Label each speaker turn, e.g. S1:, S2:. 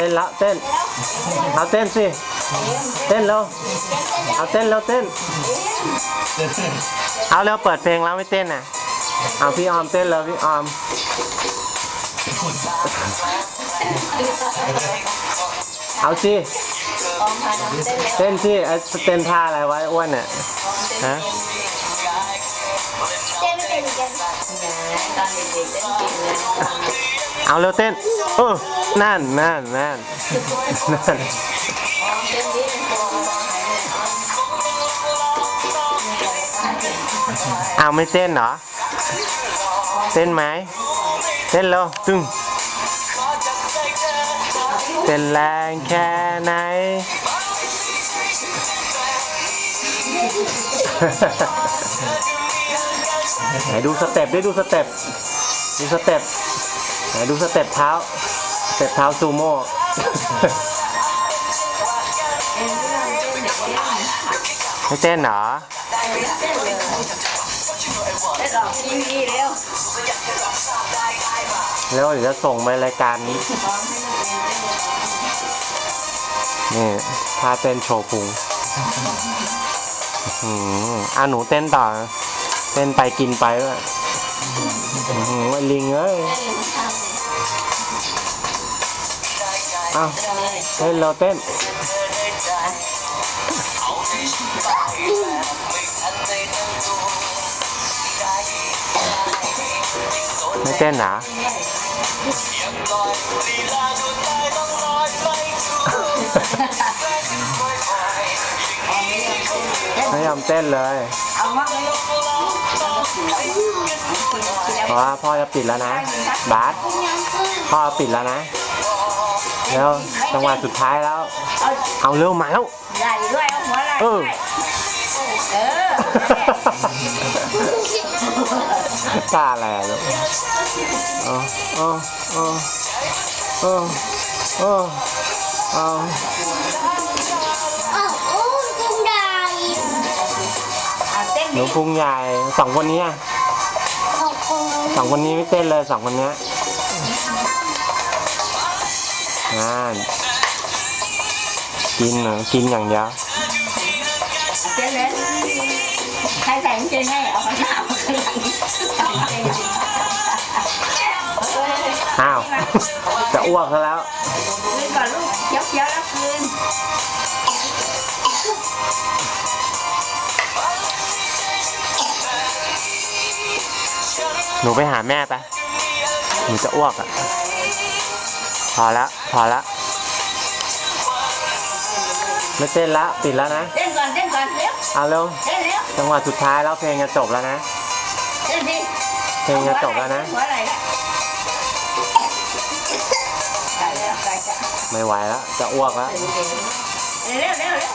S1: ต้นละเต้นเอาเต้นสิเต้นเร็วเอาเต้นเร็วเต้นเอาเร็วเปิดเพลงแล้วไม่เต้นน่ะเอาพี่ออมเต้นแล้วพี่ออมเอาสิ
S2: เต้น
S1: สิไอเต้นท่าอะไรไว้อ้วนน่ะฮะ
S2: เต้นไม่เป็นกันตอนเด็กๆเต้นเก่งเลย
S1: เอาเร็วเต้นเออนั่นนั่นนั่นนั่น
S2: เต้นดีเป็นตัวอายเอา
S1: ไม่เต้นเหรอ เต้นไหมเต้นเร็วตึงเต้นแรงแค่ไหนไหนดูสเต็ปได้ดูสเต็ปดูสเต็ป ไหนดูสเต็ปเท้าสเต็ปเท้าซูโม่ไม่เต้นเหรอแล้วเดี๋ยวจะส่งไปรายการนี้
S2: ออมให้นักเรียนเต้นเลย
S1: นี่ท่าเต้นโชว์พุงอืมอะหนูเต้นต่อ เต้นไปกินไปด้วย อื้อหือไอ้ลิงเอ้ย
S2: เอ้าเต้นเลย
S1: เราเต้นไม่เต้นหนาไม่ยอมเต้นเลย
S2: เอามาเลย
S1: เพราะว่าพ่อจะปิดแล้วนะ บาสพ่อปิดแล้วนะ แล้วจังหวะสุดท้ายแล้ว
S2: เอา
S1: เอาเร็วมาแล้ว
S2: ไหล่ด้วยเอาหัวไหล่
S1: เอ
S2: ด้
S1: อ
S2: วยเออ
S1: กล้าอะไรอะลูกเอ๋ออ๋ออ๋ออ๋ออ๋อ
S2: น
S1: หนูพุงใหญ่สองคนนี้อะ
S3: ขอบคุณ
S1: สองคนนี้ไม่เต้นเลยสองคนเนี้ยงานกินเหรอกินอย่างเดียว
S2: เต้นเลยใครใส่กางเกงให้เอาข้างหน้าเอาข้างหลังเอากางเกง
S1: อ้าว จะอ้วกซะแล้ว
S2: คืนก่อนลูกเคี้ยวเคี้ยวแล้วคืน
S1: หนูไปหาแม่ไป หนูจะอ้วกอะ พอละ พอละไม่เต้นละ ปิดแล้วนะ
S2: เต้นก่อน เต้นก่อน เร็ว
S1: เอาเร็ว
S2: เต้นเร็ว
S1: จังหวะสุดท้ายแล้วเพลงจะจบแล้วนะ
S2: เต้นดิ
S1: เพลงจะจบแล้วนะ
S2: หัวไหล่ละได้แล้วได้แล้ว
S1: ไม่ไหวแล้ว จะอ้วกแล้ว
S2: เร็วเร็วเร็ว